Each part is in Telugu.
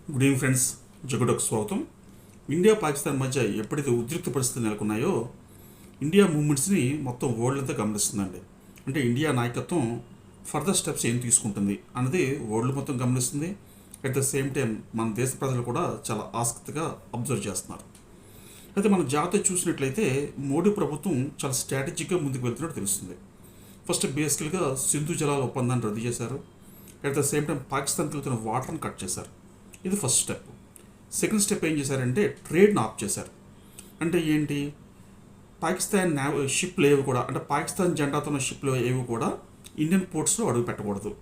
గుడ్ ఈవినింగ్ ఫ్రెండ్స్ జగుడకు స్వాగతం. ఇండియా పాకిస్తాన్ మధ్య ఎప్పుడైతే ఉద్రిక్త పరిస్థితులు నెలకొన్నాయో ఇండియా మూమెంట్స్ని మొత్తం వరల్డ్ అంతా గమనిస్తుందండి. అంటే ఇండియా నాయకత్వం ఫర్దర్ స్టెప్స్ ఏం తీసుకుంటుంది అన్నది వరల్డ్ మొత్తం గమనిస్తుంది. అట్ ద సేమ్ టైం మన దేశ ప్రజలు కూడా చాలా ఆసక్తిగా అబ్జర్వ్ చేస్తున్నారు. అయితే మన జాతీయ చూసినట్లయితే మోడీ ప్రభుత్వం చాలా స్ట్రాటజిక్గా ముందుకు వెళ్తున్నట్టు తెలుస్తుంది. ఫస్ట్ బేసికల్గా సింధు జలాల ఒప్పందాన్ని రద్దు చేశారు. అట్ ద సేమ్ టైం పాకిస్తాన్కి వెళ్తున్న వాటర్ని కట్ చేశారు. ఇది ఫస్ట్ స్టెప్ సెకండ్ స్టెప్ ఏం చేశారంటే ట్రేడ్ని ఆఫ్ చేశారు. అంటే ఏంటి? పాకిస్తాన్ నావ్ షిప్లు ఏవి కూడా అంటే పాకిస్తాన్ జెండాతో ఉన్న షిప్లు ఏవి కూడా ఇండియన్ పోర్ట్స్లో అడుగు పెట్టకూడదు.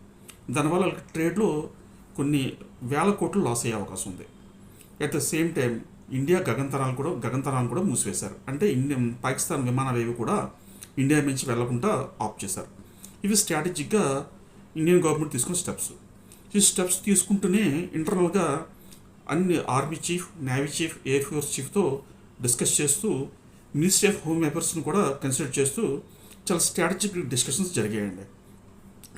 దానివల్ల వాళ్ళకి ట్రేడ్లో కొన్ని వేల కోట్లు లాస్ అయ్యే అవకాశం ఉంది. At the same time India గగంతరాలు కూడా గగంతరాలు కూడా మూసివేశారు. అంటే ఇండియన్ పాకిస్తాన్ విమానాలు ఏవి కూడా ఇండియా నుంచి వెళ్ళకుండా ఆఫ్ చేశారు. ఇవి స్ట్రాటజిక్గా ఇండియన్ గవర్నమెంట్ తీసుకున్న స్టెప్స్ ఈ స్టెప్స్ తీసుకుంటూనే ఇంటర్నల్గా అన్ని army chief navy chief air force చీఫ్తో discuss చేస్తూ మినిస్ట్రీ ఆఫ్ హోమ్ అఫేర్స్ను కూడా కన్సిడర్ చేస్తూ చాలా స్ట్రాటజిక్ డిస్కషన్స్ జరిగాయండి.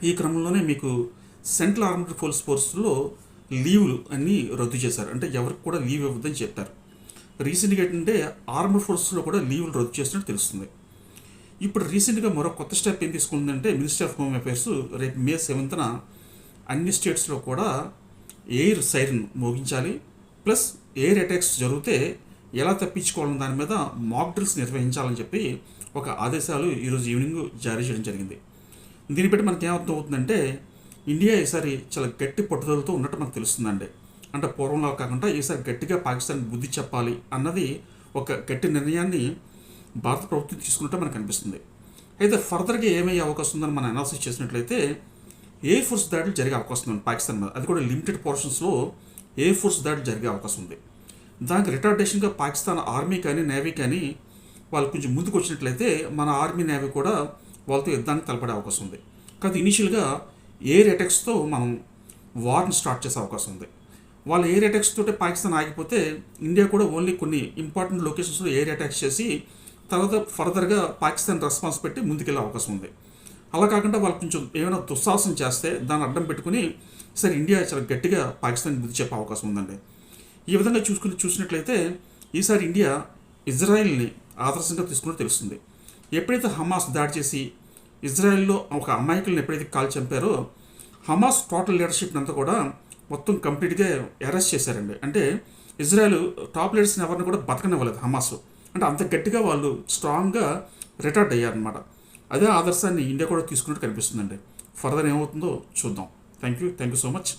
ఈ క్రమంలోనే మీకు సెంట్రల్ ఆర్మ్డ్ ఫోర్స్ ఫోర్స్లో లీవ్లు అన్నీ రద్దు చేశారు. అంటే ఎవరికి కూడా లీవ్ ఇవ్వద్దని చెప్పారు. రీసెంట్గా ఏంటంటే ఆర్మ్డ్ ఫోర్స్లో కూడా లీవ్లు రద్దు చేసినట్టు తెలుస్తుంది. ఇప్పుడు రీసెంట్గా మరో కొత్త స్టెప్ ఏం తీసుకుందంటే మినిస్ట్రీ ఆఫ్ హోమ్ అఫేర్స్ రేపు మే సెవెంత్న అన్ని స్టేట్స్లో కూడా ఎయిర్ సైరన్ మోగించాలి. ప్లస్ ఎయిర్ అటాక్స్ జరిగితే ఎలా తప్పించుకోవాలని దాని మీద మాక్ డ్రిల్స్ నిర్వహించాలని చెప్పి ఒక ఆదేశాలు ఈరోజు ఈవినింగ్ జారీ చేయడం జరిగింది. దీన్ని బట్టి మనకి ఏమర్థం అవుతుందంటే ఇండియా ఈసారి చాలా గట్టి పట్టుదలతో ఉన్నట్టు మనకు తెలుస్తుందండి. అంటే పూర్వంలో కాకుండా ఈసారి గట్టిగా పాకిస్తాన్ బుద్ధి చెప్పాలి అన్నది ఒక గట్టి నిర్ణయాన్ని భారత ప్రభుత్వం తీసుకున్నట్టు మనకు అనిపిస్తుంది. అయితే ఫర్దర్గా ఏమయ్యే అవకాశం ఉందని మనం అనాలసిస్ చేసినట్లయితే ఎయిర్ ఫోర్స్ దాడులు జరిగే అవకాశం ఉంది? పాకిస్తాన్ మీద. అది కూడా లిమిటెడ్ పోర్షన్స్లో ఎయిర్ ఫోర్స్ దాడులు జరిగే అవకాశం ఉంది. దానికి రిటార్డేషన్గా పాకిస్తాన్ ఆర్మీ కానీ నేవీ కానీ వాళ్ళు కొంచెం ముందుకు వచ్చినట్లయితే మన ఆర్మీ నేవీ కూడా వాళ్ళతో యుద్ధానికి తలపడే అవకాశం ఉంది. కాదు ఇనీషియల్గా ఎయిర్ అటాక్స్తో మనం వార్ని స్టార్ట్ చేసే అవకాశం ఉంది. వాళ్ళ ఎయిర్ అటాక్స్ తోటే పాకిస్తాన్ ఆగిపోతే ఇండియా కూడా ఓన్లీ కొన్ని ఇంపార్టెంట్ లొకేషన్స్లో ఎయిర్ అటాక్స్ చేసి తర్వాత ఫర్దర్గా పాకిస్తాన్ రెస్పాన్స్ పెట్టి ముందుకెళ్ళే అవకాశం ఉంది. అలా కాకుండా వాళ్ళు కొంచెం ఏమైనా దుస్సాహసం చేస్తే దాన్ని అడ్డం పెట్టుకుని సరే ఇండియా చాలా గట్టిగా పాకిస్తాన్ బుద్ధి చెప్పే అవకాశం ఉందండి. ఈ విధంగా చూసుకుని చూసినట్లయితే ఈసారి ఇండియా ఇజ్రాయెల్ని ఆదర్శంగా తీసుకున్నట్టు తెలుస్తుంది. ఎప్పుడైతే హమాస్ దాడి చేసి ఇజ్రాయెల్లో ఒక అమాయకులను ఎప్పుడైతే కాల్ చంపారో హమాస్ టోటల్ లీడర్షిప్ అంతా కూడా మొత్తం కంప్లీట్గా అరెస్ట్ చేశారండి. అంటే ఇజ్రాయెల్ టాప్ లీడర్స్ని ఎవరిని కూడా బతకనివ్వలేదు హమాస్. అంటే అంత గట్టిగా వాళ్ళు స్ట్రాంగ్గా రిటార్డ్ అయ్యారనమాట అదే ఆదర్శాన్ని ఇండియా కూడా తీసుకున్నట్టు కనిపిస్తుందండి. ఫర్దర్ ఏమవుతుందో చూద్దాం. Thank you thank you so much.